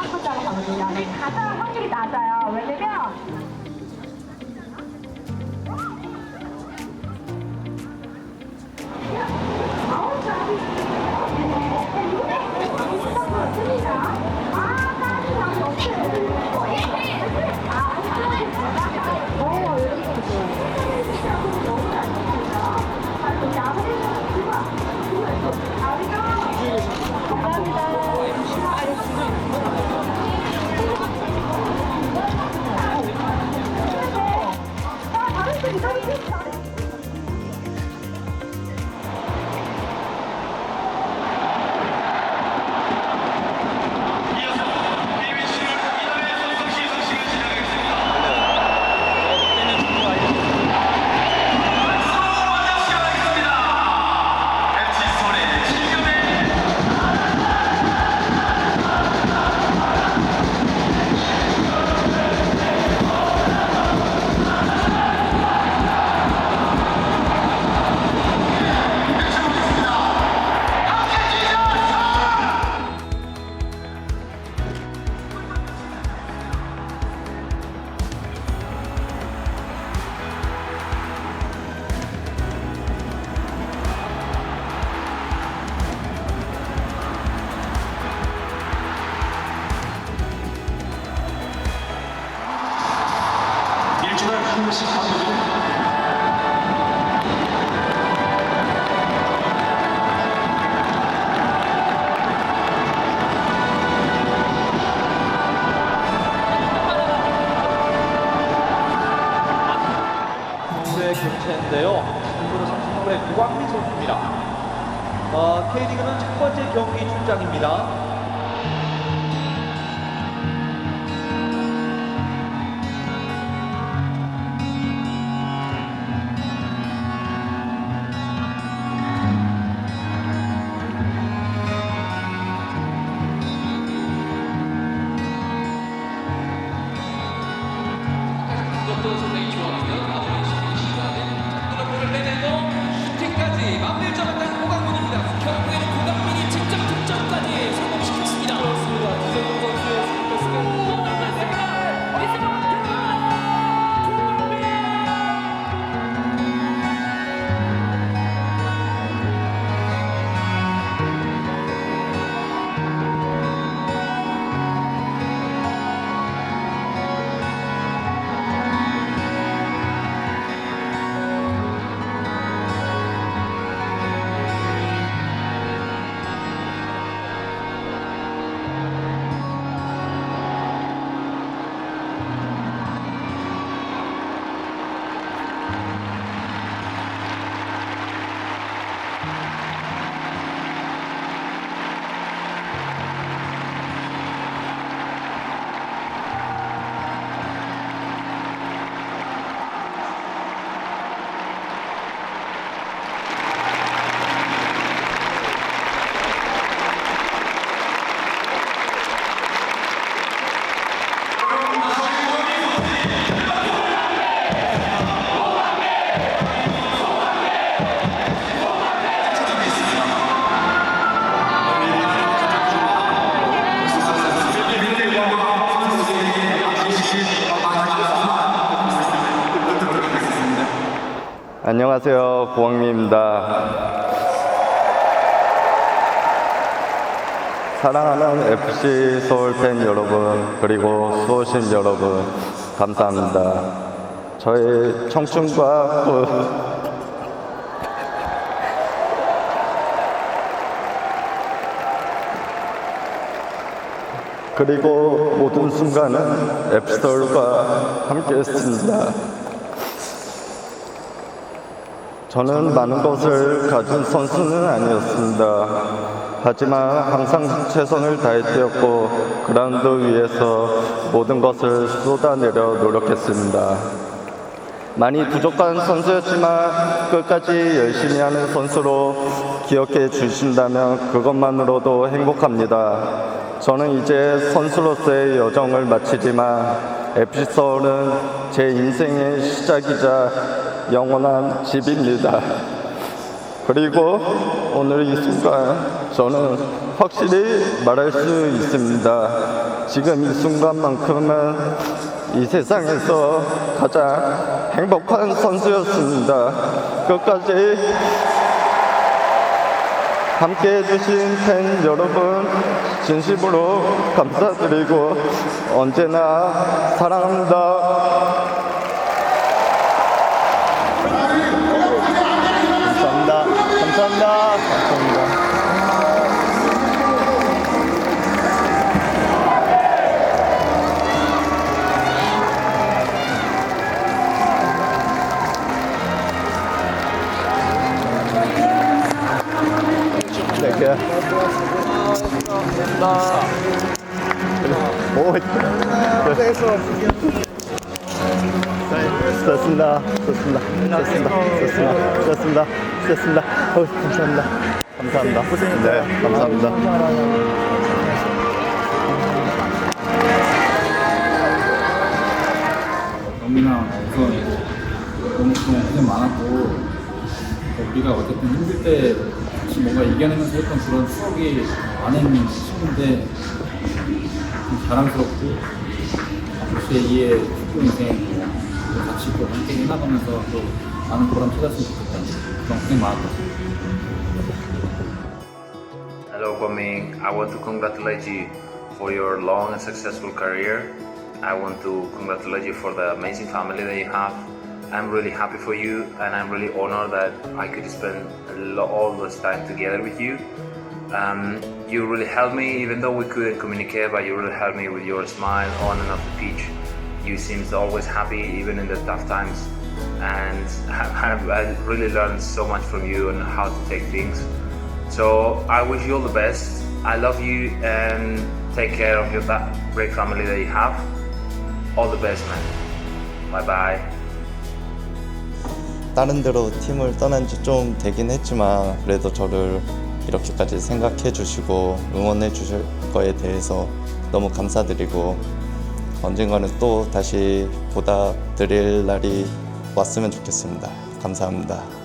중앙부자로 가거든요. 네, 가장 확률이 낮아요. 왜냐면 선수의 교체인데요. 참고로 30번의 구광민 선수입니다. 어, K리그는 첫 번째 경기 출장입니다. 것도 안녕하세요. 고왕민입니다. 사랑하는 FC 서울 팬 여러분, 그리고 수호신 여러분, 감사합니다. 저의 청춘과 그 그리고 모든 순간은 앱스톨과 함께 했습니다. 저는 많은 것을 가진 선수는 아니었습니다. 하지만 항상 최선을 다했되었고 그라운드 위에서 모든 것을 쏟아내려 노력했습니다. 많이 부족한 선수였지만 끝까지 열심히 하는 선수로 기억해 주신다면 그것만으로도 행복합니다. 저는 이제 선수로서의 여정을 마치지만 에피소드는 제 인생의 시작이자 영원한 집입니다. 그리고 오늘 이 순간 저는 확실히 말할 수 있습니다. 지금 이 순간만큼은 이 세상에서 가장 행복한 선수였습니다. 끝까지 함께 해주신 팬 여러분 진심으로 감사드리고 언제나 사랑합니다. 감사합니다. 감사합니다. 네, 그냥. 오, 고생했어. 좋습니다. 좋습니다. 좋습니다. 좋습니다. 좋습니다. 좋습니다. 어, 감사합니다. 감사합니다. 네, 감사합니다. 영민아 우선 너무 그동안 고생 많았고 우리가 어쨌든 힘들 때 같이 뭔가 이겨내면서 했던 그런 추억이 많은 친구인데 좀 자랑스럽고 제 2의 축구 인생 또 같이 또 함께 해나가면서 또 많은 보람 찾았으면 좋겠다 그런 고생 많았다 Hello, Kwame. I want to congratulate you for your long and successful career. I want to congratulate you for the amazing family that you have. I'm really happy for you, and I'm really honored that I could spend a lo- all this time together with you. Um, you really helped me, even though we couldn't communicate, but you really helped me with your smile on and off the pitch. You seemed always happy, even in the tough times. And I, I really learned so much from you and how to take things. So I wish you all the best. I love you and take care of your that great family that you have. All the best, man. Bye bye. 다른 데로 팀을 떠난 지 좀 되긴 했지만 그래도 저를 이렇게까지 생각해 주시고 응원해 주실 거에 대해서 너무 감사드리고 언젠가는 또 다시 보다 드릴 날이 왔으면 좋겠습니다. 감사합니다.